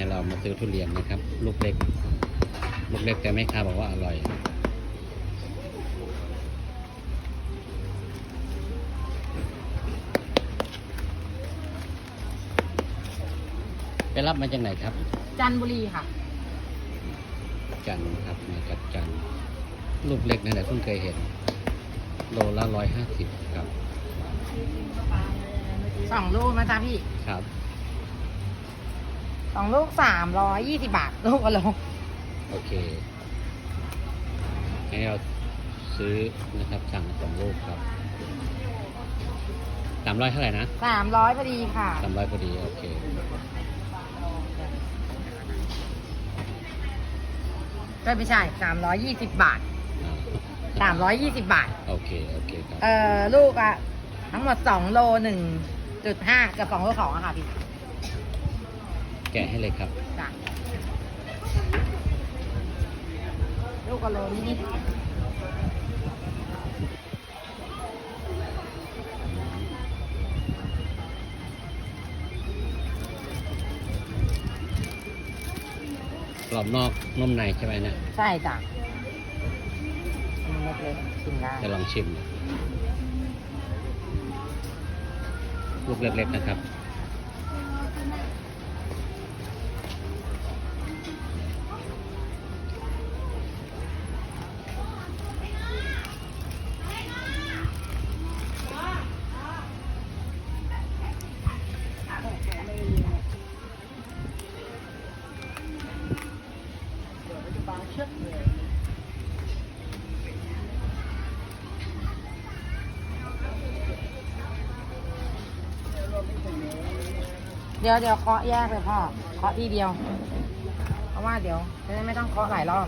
เนี่ยเรามาซื้อทุเรียนนะครับ ลูกเล็ก ลูกเล็กแต่แม่ค้าบอกว่าอร่อยไปรับมาจากไหนครับ จันทบุรีค่ะ จันทร์ครับมาจากจันทร์ลูกเล็กนั่นแหละเพิ่งเคยเห็น โลละร้อยห้าสิบครับสองลูกนะจ๊ะพี่ ครับ สองลูกสามร้อยยี่สิบาท ลูกละโลโอเคให้เราซื้อนะครับสั่งสองลูกครับสามร้อยเท่าไหร่นะสามร้อยพอดีค่ะ สามร้อยพอดีโอเคก็ไม่ใช่สามร้อยยี่สิบบาทอ่าสามร้อยยี่สิบบาท โอเค โอเคครับ เอ่อ ลูกอะทั้งหมดสองโลหนึ่งจุดห้ากับสองโลสองอะค่ะพี่ แกะให้เลยครับจ้ะลูกกะโลนิดกรอบนอกนุ่มในใช่ไหมเนี่ยๆใช่จ้ะเล็กๆชิมได้จะลองชิม ลูกเล็กๆนะครับ เดี๋ยวเดี๋ยวเคาะแยกเลยพ่อเคาะทีเดียว เพราะว่าเดี๋ยวจะได้ไม่ต้องเคาะหลายรอบ